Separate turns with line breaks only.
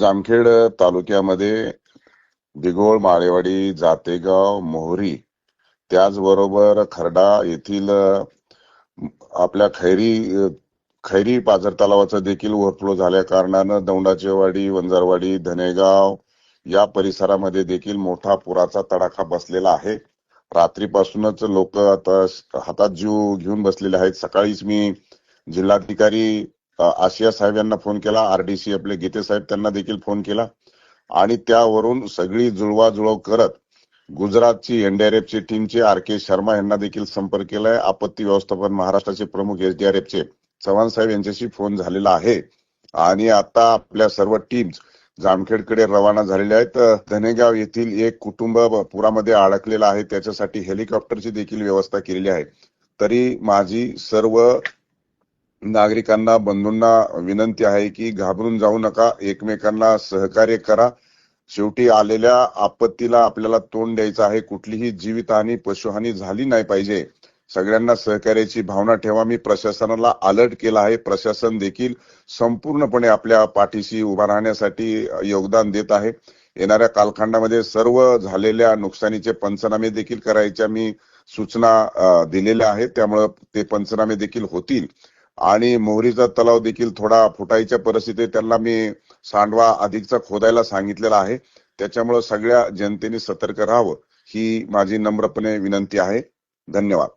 जामखेड तालुक्यामध्ये दिघोळ माळेवाडी जातेगाव मोहरी त्याचबरोबर खर्डा येथील आपल्या खैरी खैरी पाझर तलावाचं देखील ओव्हरफ्लो झाल्या कारणानं दौंडाचेवाडी वंजारवाडी धनेगाव या परिसरामध्ये देखील मोठा पुराचा तडाखा बसलेला आहे. रात्रीपासूनच लोक आता हातात जीव घेऊन बसलेले आहेत. सकाळीच मी जिल्हाधिकारी आशिया साहेब यांना फोन केला आरडीसी आपले गीते साहेब त्यांना देखील फोन केला. आणि त्यावरून सगळी जुळवाजुळव करत गुजरातची एनडीआरएफची टीमचे आर के शर्मा यांना देखील संपर्क केलाय. आपत्ती व्यवस्थापन महाराष्ट्राचे प्रमुख एसडीआरएफचे चव्हाण साहेब यांच्याशी फोन झालेला आहे. आणि आता आपल्या सर्व टीम्स जामखेडकडे रवाना झालेल्या आहेत. धनेगाव येथील एक कुटुंब पुरामध्ये अडकलेलं आहे. त्याच्यासाठी हेलिकॉप्टरची देखील व्यवस्था केलेली आहे. तरी माझी सर्व नागरिकांना बंधूंना विनंती आहे की घाबरून जाऊ नका एकमेकांना सहकार्य करा. शेवटी आलेल्या आपत्तीला आपल्याला तोंड द्यायचं आहे. कुठलीही जीवितहानी पशुहानी झाली नाही पाहिजे. सगळ्यांना सहकार्याची भावना ठेवा. मी प्रशासनाला अलर्ट केला आहे. प्रशासन देखील संपूर्णपणे आपल्या पाठीशी उभा राहण्यासाठी योगदान देत आहे. येणाऱ्या कालखंडामध्ये सर्व झालेल्या नुकसानीचे पंचनामे देखील करायच्या मी सूचना दिलेल्या आहेत. त्यामुळं ते पंचनामे देखील होतील. आणि मोहरीचा तलाव देखील थोडा फुटायच्या परिस्थितीत त्यांना मी सांडवा अधिकचा खोदायला सांगितलेला आहे. त्याच्यामुळं सगळ्या जनतेने सतर्क राहावं ही माझी नम्रपणे विनंती आहे. धन्यवाद.